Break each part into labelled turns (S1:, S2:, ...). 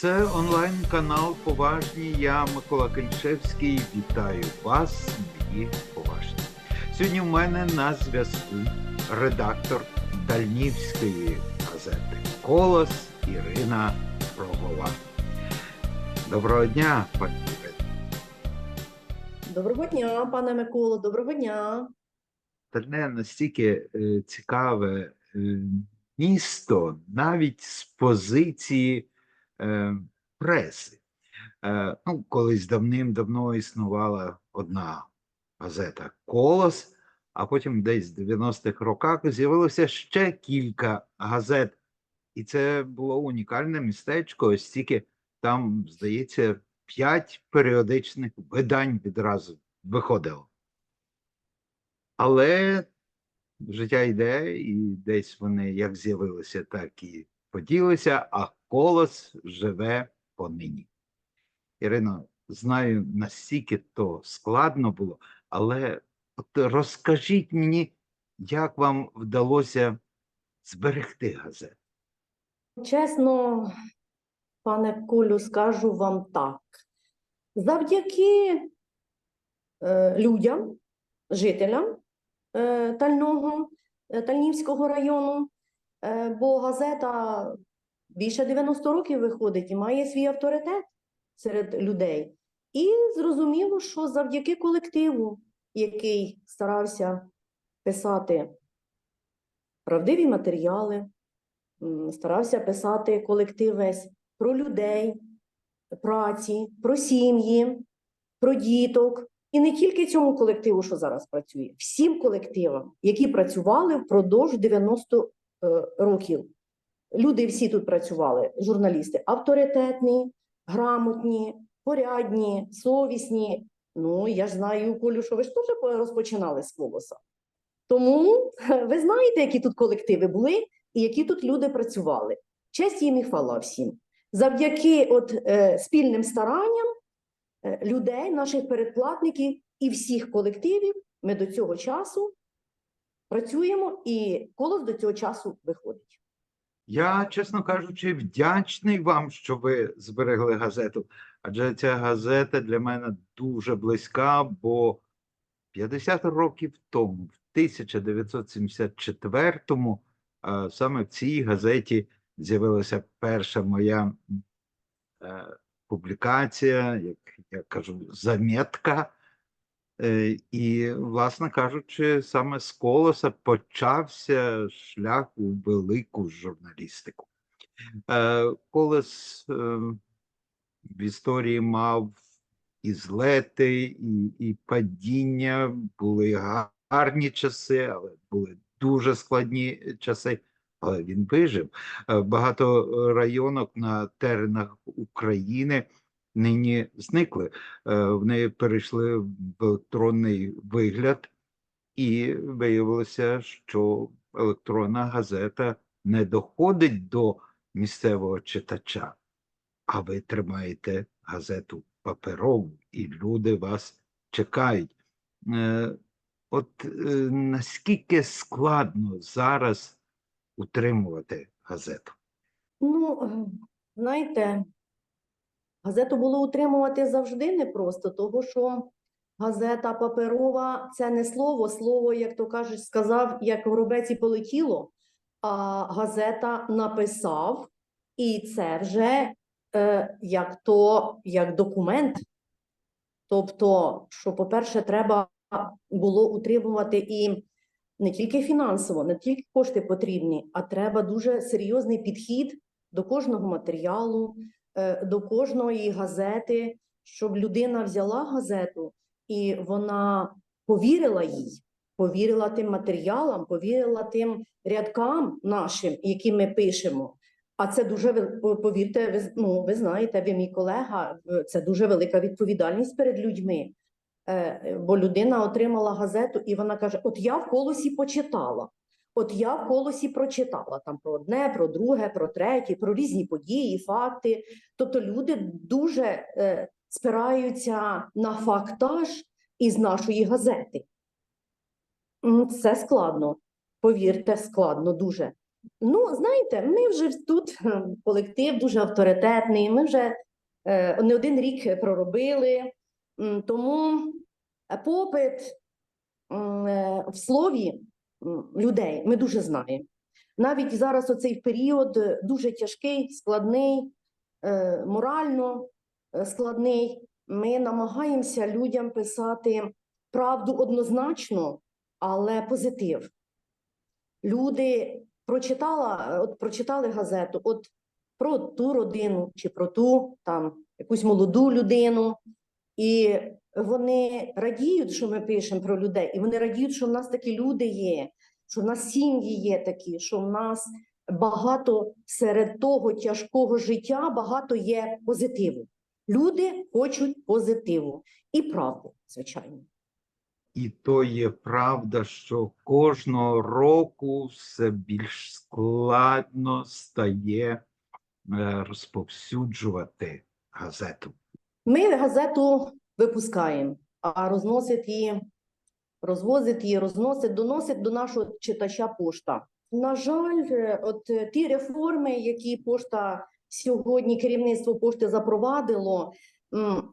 S1: Це онлайн-канал Поважні. Я Микола Кеншевський. Вітаю вас, мої поважні. Сьогодні в мене на зв'язку редактор Дальнівської газети Колос Ірина Рогова. Доброго дня, пані Ірино.
S2: Доброго дня, пане Миколо, доброго дня.
S1: Дальне настільки е, цікаве е, місто, навіть з позиції преси. Е, ну, колись давним-давно існувала одна газета Колос, а потім десь в 90-х роках з'явилося ще кілька газет. І це було унікальне містечко, ось тільки там, здається, п'ять періодичних видань відразу виходило. Але життя йде, і десь вони як з'явилися, так і поділися, а колос живе понині. Ірино, знаю, настільки то складно було, але от розкажіть мені, як вам вдалося зберегти газету?
S2: Чесно, пане Колю, скажу вам так. Завдяки е, людям, жителям е, Тального, е, Тальнівського району, е, бо газета більше 90 років виходить і має свій авторитет серед людей. І зрозуміло, що завдяки колективу, який старався писати правдиві матеріали, старався писати колектив весь про людей, праці, про сім'ї, про діток. І не тільки цьому колективу, що зараз працює, всім колективам, які працювали впродовж 90 е, років. Люди всі тут працювали, журналісти, авторитетні, грамотні, порядні, совісні. Ну, я ж знаю, Колю, що ви ж теж розпочинали з колоса. Тому ви знаєте, які тут колективи були і які тут люди працювали. Честь їм і хвала всім. Завдяки от, е, спільним старанням е, людей, наших передплатників і всіх колективів ми до цього часу працюємо, і колос до цього часу виходить.
S1: Я, чесно кажучи, вдячний вам, що ви зберегли газету, адже ця газета для мене дуже близька, бо 50 років тому, в 1974-му, а, саме в цій газеті з'явилася перша моя е, публікація, як я кажу, замітка. Е, І, власне кажучи, саме з колоса почався шлях у велику журналістику. Е, Колос е, в історії мав і злети, і, і падіння, були гарні часи, але були дуже складні часи. Але він вижив. Багато районок на теренах України нині зникли. Е, Вони перейшли в електронний вигляд, і виявилося, що електронна газета не доходить до місцевого читача, а ви тримаєте газету паперову, і люди вас чекають. Е, От е, наскільки складно зараз утримувати газету?
S2: Ну, знаєте, газету було утримувати завжди непросто, того що газета паперова це не слово, слово, як то кажуть, сказав, як горобець і полетіло, а газета написав, і це вже е, як то як документ. Тобто, що, по-перше, треба було утримувати і не тільки фінансово, не тільки кошти потрібні, а треба дуже серйозний підхід до кожного матеріалу, до кожної газети, щоб людина взяла газету і вона повірила їй, повірила тим матеріалам, повірила тим рядкам нашим, які ми пишемо. А це дуже повірте, ви, ну, ви знаєте, ви мій колега, це дуже велика відповідальність перед людьми. Е, Бо людина отримала газету, і вона каже: От я в колосі почитала. От я в колосі прочитала там про одне, про друге, про третє, про різні події, факти. Тобто люди дуже е, спираються на фактаж із нашої газети. Це складно, повірте, складно дуже. Ну, знаєте, ми вже тут колектив дуже авторитетний. Ми вже е, не один рік проробили, тому попит е, в слові людей ми дуже знаємо. Навіть зараз оцей період е, дуже тяжкий, складний, е, морально е, складний. Ми намагаємося людям писати правду однозначно, але позитив. Люди прочитала, от прочитали газету, от про ту родину чи про ту там якусь молоду людину, і вони радіють, що ми пишемо про людей, і вони радіють, що в нас такі люди є, що в нас сім'ї є такі, що в нас багато серед того тяжкого життя багато є позитиву. Люди хочуть позитиву і правду, звичайно.
S1: І то є правда, що кожного року все більш складно стає е, розповсюджувати газету.
S2: Ми газету випускаємо, а розносить її, розвозить її, розносить, доносить до нашого читача пошта. На жаль, е, от е, ті реформи, які пошта сьогодні керівництво пошти запровадило,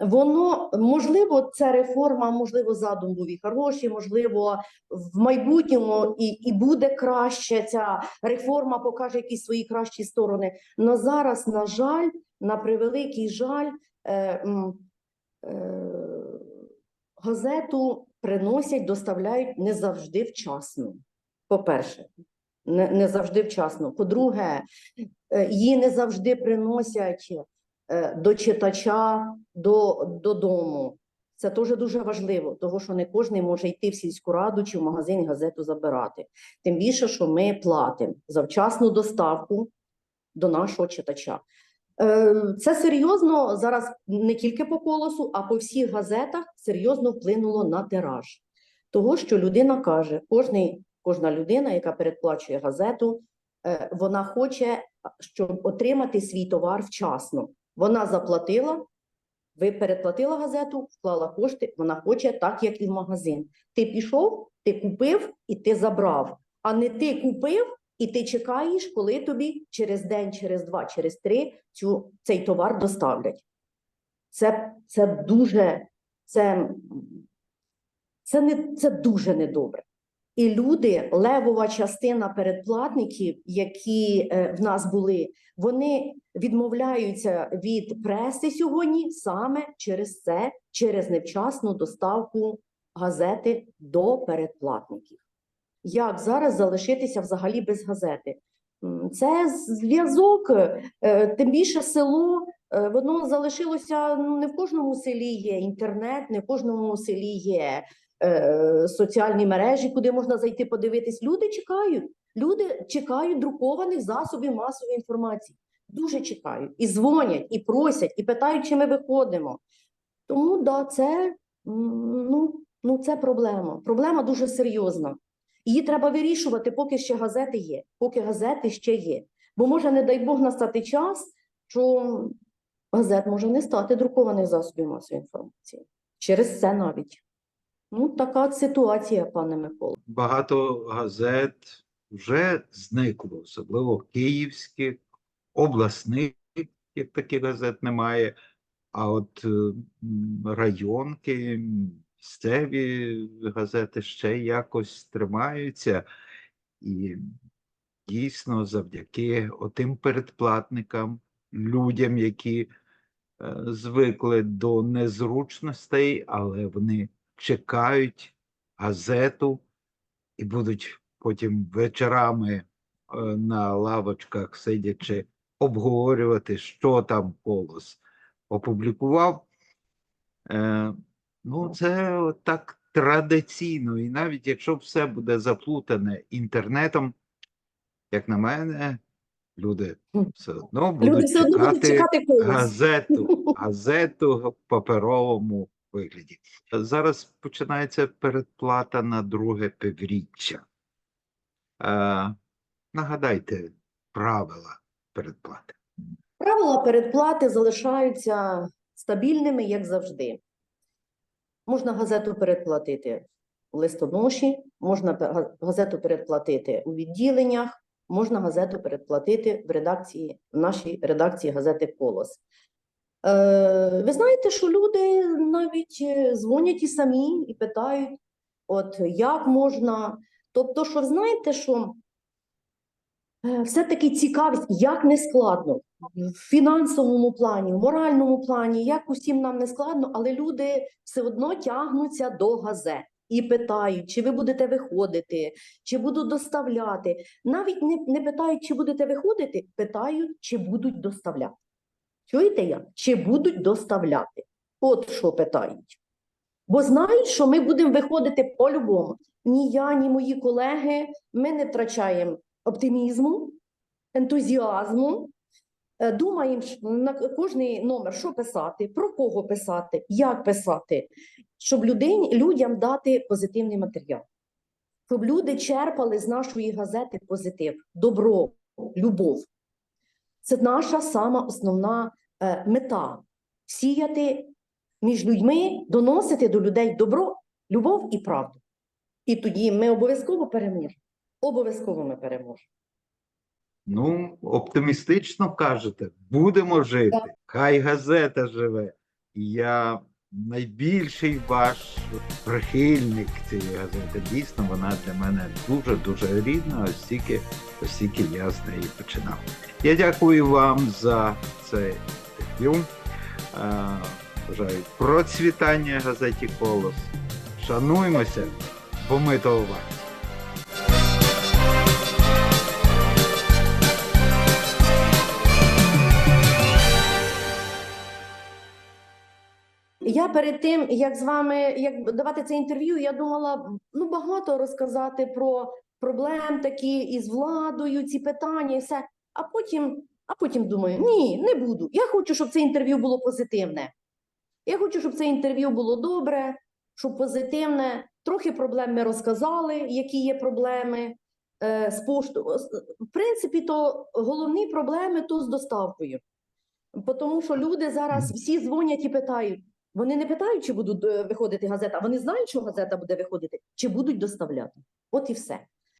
S2: воно можливо, ця реформа, можливо, задум був і хороший, можливо, в майбутньому і, і буде краще. Ця реформа покаже якісь свої кращі сторони. Но зараз, на жаль, на превеликий жаль, газету приносять, доставляють не завжди вчасно. По-перше, не, завжди вчасно. По-друге, е, її не завжди приносять е, до читача до, додому. Це теж дуже важливо, тому що не кожен може йти в сільську раду чи в магазин газету забирати. Тим більше, що ми платимо за вчасну доставку до нашого читача. Е, Це серйозно зараз не тільки по колосу, а по всіх газетах серйозно вплинуло на тираж. Того, що людина каже, кожний, кожна людина, яка передплачує газету, е, вона хоче, щоб отримати свій товар вчасно. Вона заплатила, ви передплатила газету, вклала кошти, вона хоче так, як і в магазин. Ти пішов, ти купив і ти забрав, а не ти купив і ти чекаєш, коли тобі через день, через два, через три цю, цей товар доставлять. Це, це дуже, це, це, не, це дуже недобре. І люди, левова частина передплатників, які е, в нас були, вони відмовляються від преси сьогодні саме через це, через невчасну доставку газети до передплатників. Як зараз залишитися взагалі без газети? Це зв'язок, е, тим більше село, е, воно залишилося ну, не в кожному селі є інтернет, не в кожному селі є е, соціальні мережі, куди можна зайти подивитись. Люди чекають. Люди чекають друкованих засобів масової інформації. Дуже чекають. І дзвонять, і просять, і питають, чи ми виходимо. Тому да, це, ну, ну, це проблема. Проблема дуже серйозна. Її треба вирішувати, поки ще газети є, поки газети ще є. Бо може, не дай Бог, настати час, що газет може не стати друкованих засобів масової інформації. Через це навіть. Ну, така ситуація, пане Микола.
S1: Багато газет вже зникло, особливо київських, обласних, як таких газет немає. А от районки, місцеві газети ще якось тримаються. І дійсно завдяки отим передплатникам, людям, які е, звикли до незручностей, але вони чекають газету і будуть потім вечорами е, на лавочках сидячи обговорювати, що там колос опублікував. Е, ну, це так традиційно. І навіть якщо все буде заплутане інтернетом, як на мене, люди все одно
S2: Люди
S1: будуть
S2: все одно
S1: чекати
S2: чекати
S1: газету, газету в паперовому вигляді. Зараз починається передплата на друге півріччя. Е, нагадайте правила передплати.
S2: Правила передплати залишаються стабільними, як завжди. Можна газету передплатити у листоноші, можна газету передплатити у відділеннях, можна газету передплатити в редакції, в нашій редакції газети Колос. Е, ви знаєте, що люди навіть е, дзвонять і самі і питають, от як можна. Тобто, що знаєте, що все-таки цікавість, як не складно в фінансовому плані, в моральному плані, як усім нам не складно, але люди все одно тягнуться до газет і питають, чи ви будете виходити, чи будуть доставляти. Навіть не, не питають, чи будете виходити, питають, чи будуть доставляти. Чуєте як? Чи будуть доставляти? От що питають. Бо знають, що ми будемо виходити по-любому. Ні я, ні мої колеги, ми не втрачаємо оптимізму, ентузіазму. Е, Думаємо на кожний номер, що писати, про кого писати, як писати, щоб людині, людям дати позитивний матеріал, щоб люди черпали з нашої газети позитив, добро, любов. Це наша сама основна е, мета сіяти між людьми, доносити до людей добро, любов і правду. І тоді ми обов'язково переможемо. Обов'язково ми переможемо.
S1: Ну, оптимістично кажете, будемо жити. Хай газета живе. Я найбільший ваш прихильник цієї газети. Дійсно, вона для мене дуже дуже рідна, оскільки, оскільки я з неї починав. Я дякую вам за це інтерв'ю. Бажаю процвітання газеті Колос. Шануймося, бо ми того варті.
S2: Я перед тим, як з вами як давати це інтерв'ю, я думала ну багато розказати про проблем такі із владою, ці питання, і все. А потім, а потім думаю, ні, не буду. Я хочу, щоб це інтерв'ю було позитивне. Я хочу, щоб це інтерв'ю було добре, щоб позитивне. Трохи проблем ми розказали, які є проблеми е, з поштою. В принципі, то головні проблеми то з доставкою. Тому що люди зараз всі дзвонять і питають. Вони не питають, чи будуть е, виходити газета, вони знають, що газета буде виходити, чи будуть доставляти. От і все.